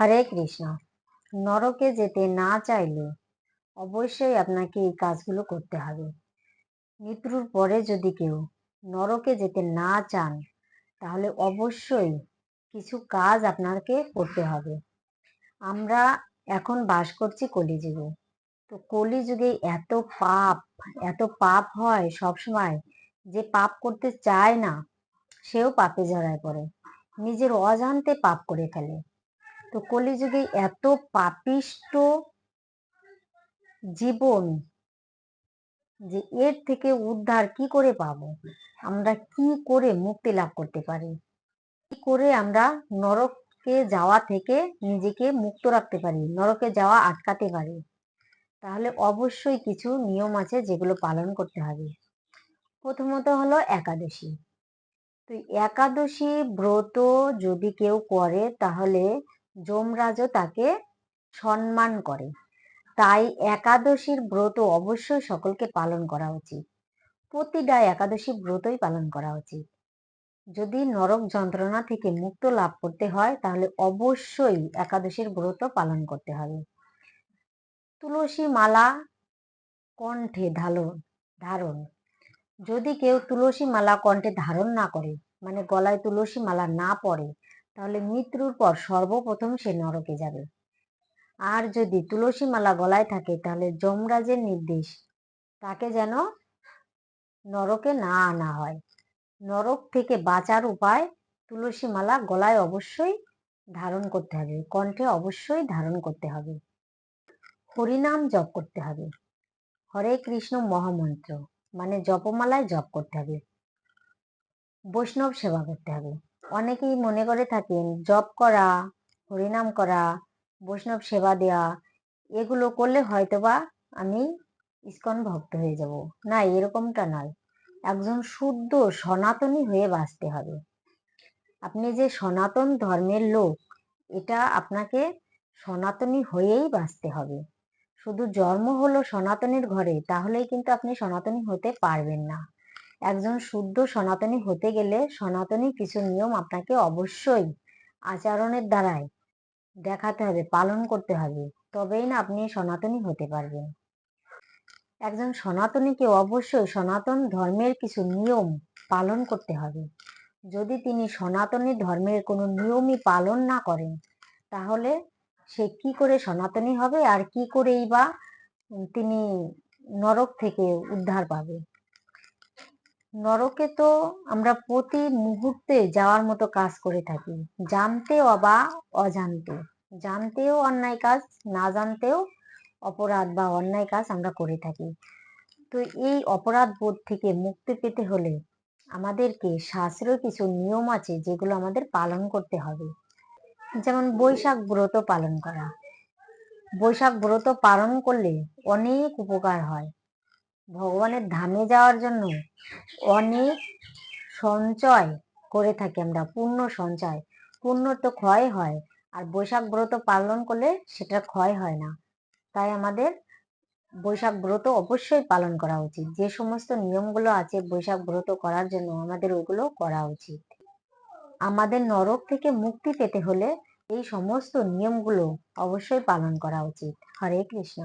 হরে কৃষ্ণ। নরকে যেতে না চাইলে অবশ্যই আপনাকে এই কাজগুলো করতে হবে। মৃত্যুর পরে যদি কেউ নরকে যেতে না চান, তাহলে অবশ্যই কিছু কাজ আপনাকে করতে হবে। আমরা এখন বাস করছি কলিযুগে। তো কলিযুগে এত পাপ এত পাপ হয় সবসময়। যে পাপ করতে চায় না, সেও পাপে জড়ায় পড়ে। নিজের অজান্তে পাপ করে ফেলে। তো কলিযুগে এত পাপিষ্ট জীবন যে এর থেকে উদ্ধার কি করে পাবো? আমরা কি করে মুক্তি লাভ করতে পারি? কি করে আমরা নরকে যাওয়া থেকে নিজেকে মুক্ত রাখতে পারি? নরকে যাওয়া আটকাতে পারি? তাহলে অবশ্যই কিছু নিয়ম আছে যেগুলো পালন করতে হবে। প্রথমত হলো একাদশী। তো একাদশী ব্রত যদি কেউ করে তাহলে যমরাজও তাকে সম্মান করে। তাই একাদশীর ব্রত অবশ্যই সকলকে পালন করা উচিত। প্রতিটা একাদশী ব্রতই পালন করা উচিত। যদি নরক যন্ত্রণা থেকে মুক্ত লাভ করতে হয়, তাহলে অবশ্যই একাদশীর ব্রত পালন করতে হবে। তুলসী মালা কণ্ঠে ধারণ ধারণ। যদি কেউ তুলসী মালা কণ্ঠে ধারণ না করে মানে গলায় তুলসী মালা না পড়ে তাহলে মৃত্যুর পর সর্বপ্রথম সে নরকে যাবে। আর যদি তুলসী মালা গলায় থাকে, তাহলে যমরাজের নির্দেশ। তাকে যেন নরকে না আনা হয়। নরক থেকে বাঁচার উপায় তুলসী মালা গলায় অবশ্যই ধারণ করতে হবে, কণ্ঠে অবশ্যই ধারণ করতে হবে। হরিনাম জপ করতে হবে। হরে কৃষ্ণ মহামন্ত্র মানে জপমালায় জপ করতে হবে। বৈষ্ণব সেবা করতে হবে। অনেকেই মনে করে থাকেন জপ করা হরিনাম করা, বৈষ্ণব সেবা দেওয়া এগুলো করলে হয়তোবা আমি ইস্কন ভক্ত হয়ে যাব। না, এরকমটা নয়। একজন শুদ্ধ সনাতনী হয়ে বাঁচতে হবে। আপনি যে সনাতন ধর্মের লোক, এটা আপনাকে সনাতনী হয়েই বাঁচতে হবে। শুধু জন্ম হলো সনাতনের ঘরে, তাহলেই কিন্তু আপনি সনাতনী হতে পারবেন না। একজন শুদ্ধ সনাতনী হতে গেলে সনাতনী কিছু নিয়ম আপনাকে অবশ্যই আচরণের দ্বারাই দেখাতে হবে, পালন করতে হবে। তবেই না আপনি সনাতনী হতে পারবেন। একজন সনাতনীকে অবশ্যই সনাতন ধর্মের কিছু নিয়ম পালন করতে হবে। যদি তিনি সনাতনী ধর্মের কোনো নিয়মই পালন না করেন, তাহলে সে কি করে সনাতনী হবে? আর কি করেই বা তিনি নরক থেকে উদ্ধার পাবে? নরকে তো আমরা প্রতি মুহূর্তে যাওয়ার মতো কাজ করে থাকি। জানতেও বা অজান্তে। জানতেও অন্যায় কাজ, না জানতেও অপরাধ বা অন্যায় কাজ আমরা করে থাকি। তো এই অপরাধ বোধ থেকে মুক্তি পেতে হলে আমাদেরকে শাস্ত্রীয় কিছু নিয়ম আছে যেগুলো আমাদের পালন করতে হবে। যেমন বৈশাখ ব্রত পালন করা। বৈশাখ ব্রত পালন করলে অনেক উপকার হয়। ভগবানের ধামে যাওয়ার জন্য অনেক সঞ্চয় করে থাকি আমরা, পূর্ণ সঞ্চয়। পূর্ণ তো ক্ষয় হয়, আর বৈশাখ ব্রত পালন করলে সেটা ক্ষয় হয় না। তাই আমাদের বৈশাখ ব্রত অবশ্যই পালন করা উচিত। যে সমস্ত নিয়মগুলো আছে বৈশাখ ব্রত করার জন্য আমাদের ওগুলো করা উচিত। আমাদের নরক থেকে মুক্তি পেতে হলে এই সমস্ত নিয়মগুলো অবশ্যই পালন করা উচিত। হরে কৃষ্ণ।